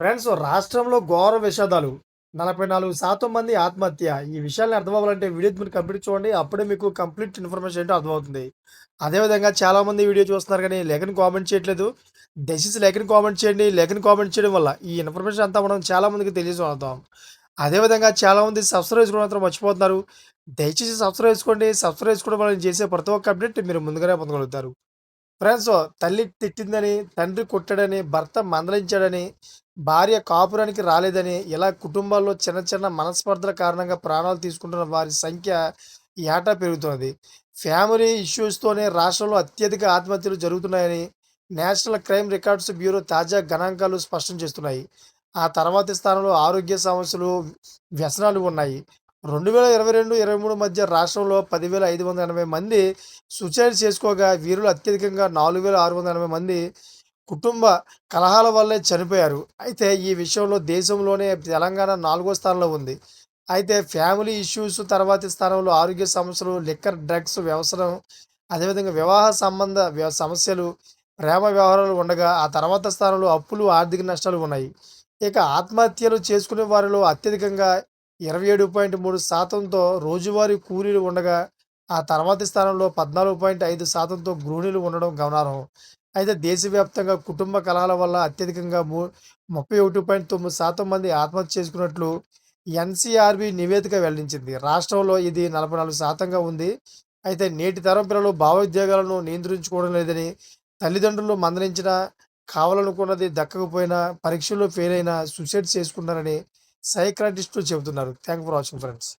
Friends రాష్ట్రంలో ఘోర విషాదాలు. 44% మంది ఆత్మహత్య. ఈ విషయాన్ని అర్థమవ్వాలంటే వీడియో మీరు కంప్లీట్ చూడండి. అప్పుడే మీకు కంప్లీట్ ఇన్ఫర్మేషన్ ఏంటో అర్థమవుతుంది. అదేవిధంగా చాలామంది వీడియో చూస్తున్నారు కానీ లేఖను కామెంట్ చేయట్లేదు. దయచేసి లేఖను కామెంట్ చేయండి. లేఖను కామెంట్ చేయడం వల్ల ఈ ఇన్ఫర్మేషన్ అంతా మనం చాలామందికి తెలియజేద్దాం. అదేవిధంగా చాలామంది సబ్స్క్రైబ్ చేసుకోవడం మాత్రం మర్చిపోతున్నారు. దయచేసి సబ్స్క్రైబ్ చేసుకోండి. సబ్స్క్రైబ్ చేసుకోవడం వల్ల చేసే ప్రతి ఒక్క అప్డేట్ మీరు ముందుగానే పొందగలుగుతారు. ఫ్రెండ్స్ తల్లి తిట్టిందని, తండ్రి కొట్టాడని, భర్త మందలించాడని, భార్య కాపురానికి రాలేదని, ఇలా కుటుంబాల్లో చిన్న చిన్న మనస్పర్ధల కారణంగా ప్రాణాలు తీసుకుంటున్న వారి సంఖ్య ఏటా పెరుగుతున్నది. ఫ్యామిలీ ఇష్యూస్తోనే రాష్ట్రంలో అత్యధిక ఆత్మహత్యలు జరుగుతున్నాయని నేషనల్ క్రైమ్ రికార్డ్స్ బ్యూరో తాజా గణాంకాలు స్పష్టం చేస్తున్నాయి. ఆ తర్వాతి స్థానంలో ఆరోగ్య సమస్యలు, వ్యసనాలు ఉన్నాయి. 2022, 23 మధ్య రాష్ట్రంలో 10,580 మంది సుచైడ్ చేసుకోగా వీరిలో అత్యధికంగా 4,680 మంది కుటుంబ కలహాల వల్లే చనిపోయారు. అయితే ఈ విషయంలో దేశంలోనే తెలంగాణ నాలుగో స్థానంలో ఉంది. అయితే ఫ్యామిలీ ఇష్యూస్ తర్వాతి స్థానంలో ఆరోగ్య సమస్యలు, లిక్కర్, డ్రగ్స్ వ్యసనం, అదేవిధంగా వివాహ సంబంధ వ్య సమస్యలు, ప్రేమ వ్యవహారాలు ఉండగా ఆ తర్వాత స్థానంలో అప్పులు, ఆర్థిక నష్టాలు ఉన్నాయి. ఇక ఆత్మహత్యలు చేసుకునే వారిలో అత్యధికంగా 27.3 శాతంతో రోజువారీ కూలీలు ఉండగా ఆ తర్వాతి స్థానంలో 14.5 శాతంతో గృహిణులు ఉండడం గమనార్హం. అయితే దేశవ్యాప్తంగా కుటుంబ కలహాల వల్ల అత్యధికంగా ము 31.9 శాతం మంది ఆత్మహత్య చేసుకున్నట్లు ఎన్సీఆర్బీ నివేదిక వెల్లడించింది. రాష్ట్రంలో ఇది 44 శాతంగా ఉంది. అయితే నేటి తరం పిల్లలు భావోద్వేగాలను నియంత్రించుకోవడం లేదని, తల్లిదండ్రులు మందలించిన కావాలనుకున్నది దక్కకపోయినా, పరీక్షల్లో ఫెయిల్ అయినా సూసైడ్ చేసుకున్నారని సైక్రాటిస్టులు చెబుతున్నారు. Thank for watching friends.